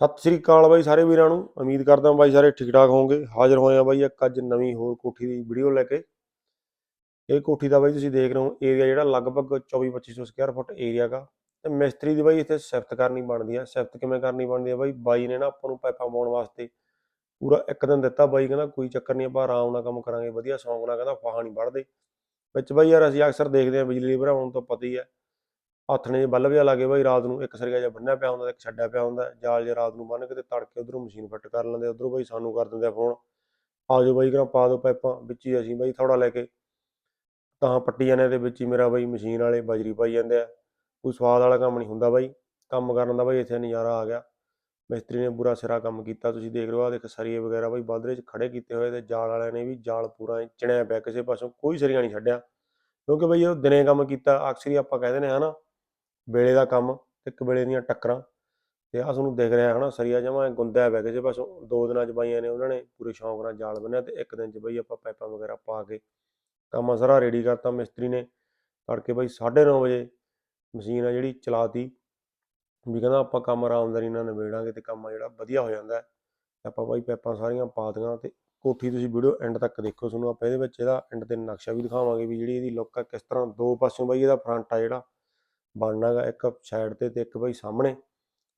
ਸਤਿ ਸ੍ਰੀ ਅਕਾਲ ਬਾਈ ਸਾਰੇ ਵੀਰਾਂ ਨੂੰ। ਉਮੀਦ ਕਰਦਾ ਬਾਈ ਸਾਰੇ ਠੀਕ ਠਾਕ ਹੋਵੋਗੇ। ਹਾਜ਼ਰ ਹੋਏ ਆ ਬਾਈ ਇੱਕ ਅੱਜ ਨਵੀਂ ਹੋਰ ਕੋਠੀ ਦੀ ਵੀਡੀਓ ਲੈ ਕੇ। ਇਹ ਕੋਠੀ ਦਾ ਬਾਈ ਤੁਸੀਂ ਦੇਖ ਰਹੇ ਹੋ ਏਰੀਆ ਜਿਹੜਾ ਲਗਭਗ 24-2500 ਸਕੁਅਰ ਫੁੱਟ ਏਰੀਆ ਦਾ ਤੇ ਮਿਸਤਰੀ ਦੀ ਬਾਈ ਇੱਥੇ ਸਿਫਤ ਕਰਨੀ ਬਣਦੀ ਆ। ਸਿਫਤ ਕਿਵੇਂ ਕਰਨੀ ਬਣਦੀ ਆ ਬਾਈ? ਬਾਈ ਨੇ ਨਾ ਆਪਾਂ ਨੂੰ ਪਾਈਪਾਂ ਪਾਉਣ ਵਾਸਤੇ ਪੂਰਾ ਇੱਕ ਦਿਨ ਦਿੱਤਾ। ਬਾਈ ਕਹਿੰਦਾ, ਕੋਈ ਚੱਕਰ ਨਹੀਂ, ਆਪਾਂ ਆਰਾਮ ਨਾਲ ਕੰਮ ਕਰਾਂਗੇ। ਵਧੀਆ ਸੌਂਗ ਨਾਲ ਕਹਿੰਦਾ, ਫਾਹਾ ਨਹੀਂ ਵੜਦੇ ਵਿੱਚ ਬਾਈ ਯਾਰ ਅਸੀਂ ਅਕਸਰ ਦੇਖਦੇ ਆ ਬਿਜਲੀ ਭਰਾਉਣ ਤੋਂ ਪਤਾ ਹੀ ਆ। ਆਥਣੇ ਜੇ ਬੱਲਬ ਜਿਹਾ ਲਾਗੇ ਬਾਈ ਰਾਤ ਨੂੰ ਇੱਕ ਸਰੀਆ ਜਿਹਾ ਬੰਨਿਆ ਪਿਆ ਹੁੰਦਾ ਤੇ ਇੱਕ ਛੱਡਿਆ ਪਿਆ ਹੁੰਦਾ, ਜਾਲ ਜੇ ਰਾਤ ਨੂੰ ਬੰਨ ਕੇ ਤੇ ਤੜਕੇ ਉਧਰੋਂ ਮਸ਼ੀਨ ਫਿੱਟ ਕਰ ਲੈਂਦੇ, ਉਧਰੋਂ ਬਾਈ ਸਾਨੂੰ ਕਰ ਦਿੰਦੇ ਆ ਫੋਨ। ਆ ਜਾਓ ਬਾਈ ਕਰਾਂ ਪਾ ਦਿਓ ਪਾਈਪਾਂ, ਵਿੱਚ ਹੀ ਅਸੀਂ ਬਾਈ ਥੋੜਾ ਲੈ ਕੇ ਤਾਂ ਪੱਟੀ ਜਾਂਦੇ ਦੇ ਵਿੱਚ ਹੀ ਮੇਰਾ ਬਾਈ ਮਸ਼ੀਨ ਵਾਲੇ ਬਜਰੀ ਪਾਈ ਜਾਂਦੇ ਆ। ਕੋਈ ਸਵਾਦ ਵਾਲਾ ਕੰਮ ਨਹੀਂ ਹੁੰਦਾ ਬਾਈ, ਕੰਮ ਕਰਨ ਦਾ ਬਾਈ ਇੱਥੇ ਨਜ਼ਾਰਾ ਆ ਗਿਆ। ਮਿਸਤਰੀ ਨੇ ਪੂਰਾ ਸਿਰਾ ਕੰਮ ਕੀਤਾ, ਤੁਸੀਂ ਦੇਖ ਰਹੇ ਹੋ ਆ ਦੇਖ ਸਰੀਏ ਵਗੈਰਾ ਬਾਈ ਬਾਦਰੇ 'ਚ ਖੜੇ ਕੀਤੇ ਹੋਏ ਤੇ ਜਾਲ ਵਾਲਿਆਂ ਨੇ ਵੀ ਜਾਲ ਪੂਰਾ ਚਿਣਿਆ ਪਿਆ, ਕਿਸੇ ਪਾਸੋਂ ਕੋਈ ਸਰੀਆ ਨਹੀਂ ਛੱਡਿਆ। ਕਿਉਂਕਿ ਬਾਈ ਉਹ ਦਿਨੇ ਕੰਮ ਕੀਤਾ, ਅਕਸਰ ਹੀ ਆਪਾਂ ਕਹਿੰਦੇ ਨੇ ਹਨਾ ਵੇਲੇ ਦਾ ਕੰਮ ਤੇ ਇੱਕ ਵੇਲੇ ਦੀਆਂ ਟੱਕਰਾਂ। ਤੇ ਆ ਤੁਹਾਨੂੰ ਦਿਖ ਰਿਹਾ ਹਨਾ, ਸਰੀਆ ਜਮਾ ਗੁੰਦਿਆ ਪਿਆ ਕਿਸੇ ਪਾਸੋਂ ਦੋ ਦਿਨਾਂ ਚ ਬਾਈਆਂ ਨੇ ਉਹਨਾਂ ਨੇ ਪੂਰੇ ਸ਼ੌਂਕ ਨਾਲ ਜਾਲ ਬੰਨਿਆ ਤੇ ਇੱਕ ਦਿਨ ਚ ਬਈ ਆਪਾਂ ਪਾਈਪਾਂ ਵਗੈਰਾ ਪਾ ਕੇ ਕੰਮ ਸਾਰਾ ਰੈਡੀ ਕਰਤਾ ਮਿਸਤਰੀ ਨੇ। ਤੜਕੇ ਬਈ 9:30 ਵਜੇ ਮਸ਼ੀਨ ਆ ਜਿਹੜੀ ਚਲਾਤੀ। ਵੀ ਕਹਿੰਦਾ ਆਪਾਂ ਕੰਮ ਆਰਾਮਦਾਰੀ ਨਾਲ ਨਿਬੇੜਾਂਗੇ ਤੇ ਕੰਮ ਜਿਹੜਾ ਵਧੀਆ ਹੋ ਜਾਂਦਾ। ਹੈ। ਆਪਾਂ ਬਾਈ ਪਾਈਪਾਂ ਸਾਰੀਆਂ ਪਾ ਦਿੱਤੀਆਂ ਤੇ ਕੋਠੀ ਤੁਸੀਂ ਵੀਡੀਓ ਐਂਡ ਤੱਕ ਦੇਖੋ, ਤੁਹਾਨੂੰ ਆਪਾਂ ਇਹਦੇ ਵਿੱਚ ਇਹਦਾ ਐਂਡ ਤੇ ਨਕਸ਼ਾ ਵੀ ਦਿਖਾਵਾਂਗੇ ਵੀ ਜਿਹੜੀ ਇਹਦੀ ਲੁੱਕ ਆ ਕਿਸ ਤਰ੍ਹਾਂ ਦੋ ਪਾਸਿਓਂ ਬਾਈ ਇਹਦਾ ਫਰੰਟ ਆ ਜਿਹੜਾ। ਬਣਨਾ ਗਾ ਇੱਕ ਸਾਈਡ ਤੇ ਤੇ ਇੱਕ ਬਾਈ ਸਾਹਮਣੇ।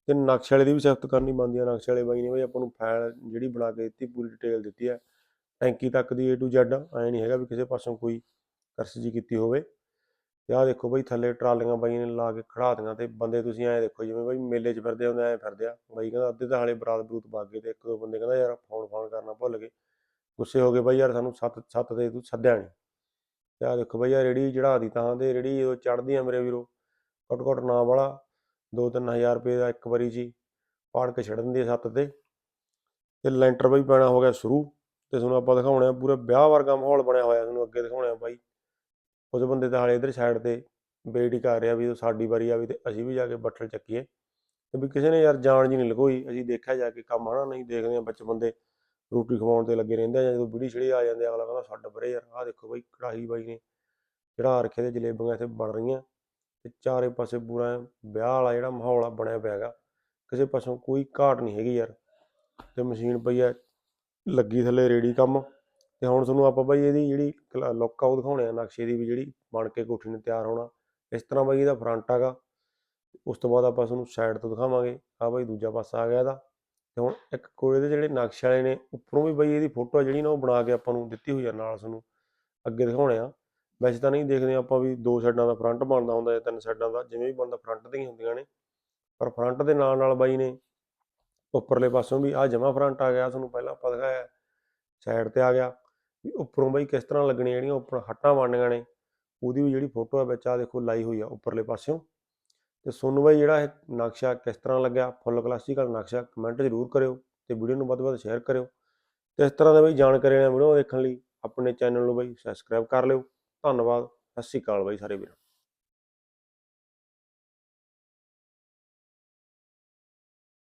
ਤੇ ਨਕਸ਼ੇ ਵਾਲੇ ਦੀ ਵੀ ਸਿਫਤ ਕਰਨੀ ਬਣਦੀ ਆ, ਨਕਸ਼ੇ ਵਾਲੇ ਬਾਈ ਨੇ ਬਾਈ ਆਪਾਂ ਨੂੰ ਫਾਈਲ ਜਿਹੜੀ ਬਣਾ ਕੇ ਦਿੱਤੀ, ਪੂਰੀ ਡਿਟੇਲ ਦਿੱਤੀ ਹੈ ਟੈਂਕੀ ਤੱਕ ਦੀ A to Z, ਐ ਨਹੀਂ ਹੈਗਾ ਵੀ ਕਿਸੇ ਪਾਸੋਂ ਕੋਈ ਕਰਸਜੀ ਕੀਤੀ ਹੋਵੇ। ਤੇ ਆਹ ਦੇਖੋ ਬਾਈ ਥੱਲੇ ਟਰਾਲੀਆਂ ਬਾਈ ਨੇ ਲਾ ਕੇ ਖੜਾ ਦਿੱਤੀਆਂ ਤੇ ਬੰਦੇ ਤੁਸੀਂ ਐਂ ਦੇਖੋ ਜਿਵੇਂ ਬਾਈ ਮੇਲੇ 'ਚ ਫਿਰਦੇ ਹੁੰਦੇ ਐਂ ਫਿਰਦੇ ਆ। ਬਾਈ ਕਹਿੰਦਾ ਅੱਧੇ ਤਾਂ ਹਾਲੇ ਬਰਾਤ ਬਰੂਤ ਵਗ ਗਏ ਤੇ ਇੱਕ ਦੋ ਬੰਦੇ ਕਹਿੰਦਾ ਯਾਰ ਫੋਨ ਫੋਨ ਕਰਨਾ ਭੁੱਲ ਗਏ। ਗੁੱਸੇ ਹੋ ਗਏ ਬਾਈ ਯਾਰ ਸਾਨੂੰ ਸੱਤ ਸੱਤ ਤੇ ਤੂੰ ਸੱਦਿਆ ਨਹੀਂ ਤੇ ਆਹ ਦੇਖੋ ਬਾਈ ਯਾਰ ਰੇੜੀ ਚੜਾ ਦੀ ਤਾਂ ਤੇ ਰੇੜੀ ਜਦੋਂ ਚੜਦੀ ਆ ਮੇਰੇ ਵੀਰੋ। ਘੱਟ ਘੱਟ ਨਾ ਵਾਲਾ 2-3000 ਰੁਪਏ ਦਾ ਇੱਕ ਵਾਰੀ ਜੀ ਪਾੜ ਕੇ ਛੱਡਣ ਦਿੰਦੀ ਆ ਛੱਤ ਤੇ। ਤੇ ਲੈਂਟਰ ਬਈ ਪੈਣਾ ਹੋ ਗਿਆ ਸ਼ੁਰੂ ਤੇ ਤੁਹਾਨੂੰ ਆਪਾਂ ਦਿਖਾਉਣੇ ਆ, ਪੂਰਾ ਵਿਆਹ ਵਰਗਾ ਮਾਹੌਲ ਬਣਿਆ ਹੋਇਆ ਤੁਹਾਨੂੰ ਅੱਗੇ ਦਿਖਾਉਣੇ ਆ ਬਾਈ। ਕੁਝ ਬੰਦੇ ਤਾਂ ਹਾਲੇ ਇਧਰ ਸਾਈਡ ਤੇ ਵੇਟ ਹੀ ਕਰ ਰਿਹਾ ਵੀ ਸਾਡੀ ਵਾਰੀ ਆਵੇ ਤੇ ਅਸੀਂ ਵੀ ਜਾ ਕੇ ਬੱਠਲ ਚੱਕੀਏ। ਤੇ ਵੀ ਕਿਸੇ ਨੇ ਯਾਰ ਜਾਣ ਜੀ ਨਹੀਂ ਲਗੋਈ ਅਸੀਂ ਦੇਖਿਆ ਜਾ ਕੇ ਕੰਮ ਹਨਾ, ਨਹੀਂ ਦੇਖਦੇ ਆ ਵਿੱਚ ਬੰਦੇ ਰੋਟੀ ਖਵਾਉਣ ਤੇ ਲੱਗੇ ਰਹਿੰਦੇ ਆ ਜਾਂ ਜਦੋਂ ਬਿੜੀ ਛੜੀ ਆ ਜਾਂਦੇ ਅਗਲਾ ਕਹਿੰਦਾ, ਛੱਡ ਪਰੇ ਯਾਰ, ਆਹ ਦੇਖੋ ਬਾਈ, ਕੜਾਹੀ ਬਾਈ ਨੇ ਚੜਾ ਰੱਖੇ ਤੇ ਜਲੇਬੀਆਂ ਇੱਥੇ ਬਣ ਰਹੀਆਂ। ਤੇ ਚਾਰੇ ਪਾਸੇ ਪੂਰਾ ਵਿਆਹ ਵਾਲਾ ਜਿਹੜਾ ਮਾਹੌਲ ਆ, ਬਣਿਆ ਪਿਆ ਹੈਗਾ। ਕਿਸੇ ਪਾਸੋਂ ਕੋਈ ਘਾਟ ਨਹੀਂ ਹੈਗੀ ਯਾਰ। ਤੇ ਮਸ਼ੀਨ ਪਈ ਆ, ਲੱਗੀ ਥੱਲੇ ਰੇੜੀ ਕੰਮ। ਤੇ ਹੁਣ ਤੁਹਾਨੂੰ ਆਪਾਂ ਬਾਈ ਇਹਦੀ ਜਿਹੜੀ ਲੁੱਕ ਆ ਉਹ ਦਿਖਾਉਣੇ ਆ, ਨਕਸ਼ੇ ਦੀ ਵੀ ਜਿਹੜੀ ਬਣ ਕੇ ਕੋਠੀ ਨੇ ਤਿਆਰ ਹੋਣਾ। ਇਸ ਤਰ੍ਹਾਂ ਬਾਈ ਇਹਦਾ ਫਰੰਟ ਹੈਗਾ। ਉਸ ਤੋਂ ਬਾਅਦ ਆਪਾਂ ਤੁਹਾਨੂੰ ਸਾਈਡ ਤੋਂ ਦਿਖਾਵਾਂਗੇ। ਆ ਬਾਈ ਦੂਜਾ ਪਾਸਾ ਆ ਗਿਆ ਇਹਦਾ। ਤੇ ਹੁਣ ਇੱਕ ਕੋਲੇ ਦੇ ਜਿਹੜੇ ਨਕਸ਼ੇ ਵਾਲੇ ਨੇ, ਉੱਪਰੋਂ ਵੀ ਬਾਈ ਇਹਦੀ ਫੋਟੋ ਜਿਹੜੀ ਨਾ ਉਹ ਬਣਾ ਕੇ ਆਪਾਂ ਨੂੰ ਦਿੱਤੀ ਹੋਈ ਆ ਨਾਲ ਤੁਹਾਨੂੰ। ਅੱਗੇ ਦਿਖਾਉਣੇ ਆ। ਵੈਸੇ ਤਾਂ ਨਹੀਂ ਦੇਖਦੇ ਆਪਾਂ ਵੀ ਦੋ ਸਾਈਡਾਂ ਦਾ ਫਰੰਟ ਬਣਦਾ ਹੁੰਦਾ ਜਾਂ ਤਿੰਨ ਸਾਈਡਾਂ ਦਾ, ਜਿਵੇਂ ਵੀ ਬਣਦਾ ਫਰੰਟ ਤੇ ਹੀ ਹੁੰਦੀਆਂ ਨੇ। ਪਰ ਫਰੰਟ ਦੇ ਨਾਲ ਨਾਲ ਬਾਈ ਨੇ ਉੱਪਰਲੇ ਪਾਸੋਂ ਵੀ ਆ ਜਮਾ ਫਰੰਟ ਆ ਗਿਆ, ਤੁਹਾਨੂੰ ਪਹਿਲਾਂ ਆਪਾਂ ਦਿਖਾਇਆ ਸਾਈਡ ਤੇ ਆ ਗਿਆ। ਵੀ ਉੱਪਰੋਂ ਬਾਈ ਕਿਸ ਤਰ੍ਹਾਂ ਲੱਗਣੀਆਂ ਜਿਹੜੀਆਂ ਉੱਪਰ ਹੱਟਾਂ ਬਣਨੀਆਂ ਨੇ, ਉਹਦੀ ਵੀ ਜਿਹੜੀ ਫੋਟੋ ਹੈ ਵਿੱਚ ਆ ਦੇਖੋ ਲਾਈ ਹੋਈ ਆ ਉੱਪਰਲੇ ਪਾਸਿਓਂ। ਤੇ ਤੁਹਾਨੂੰ ਬਾਈ ਜਿਹੜਾ ਇਹ ਨਕਸ਼ਾ ਕਿਸ ਤਰ੍ਹਾਂ ਲੱਗਿਆ ਫੁੱਲ ਕਲਾਸੀਕਲ ਨਕਸ਼ਾ ਕਮੈਂਟ ਜ਼ਰੂਰ ਕਰਿਓ ਤੇ ਵੀਡੀਓ ਨੂੰ ਵੱਧ ਤੋਂ ਵੱਧ ਸ਼ੇਅਰ ਕਰਿਓ। ਤੇ ਇਸ ਤਰ੍ਹਾਂ ਦੇ ਬਈ ਜਾਣਕਾਰੀ ਨਾਲ ਵੀਡੀਓ ਦੇਖਣ ਲਈ ਆਪਣੇ ਚੈਨਲ ਨੂੰ ਬਈ ਸਬਸਕ੍ਰਾਈਬ ਕਰ ਲਿਓ। ਧੰਨਵਾਦ। ਸਤਿ ਸ਼੍ਰੀ ਅਕਾਲ ਬਾਈ ਸਾਰੇ ਵੀਰਾਂ।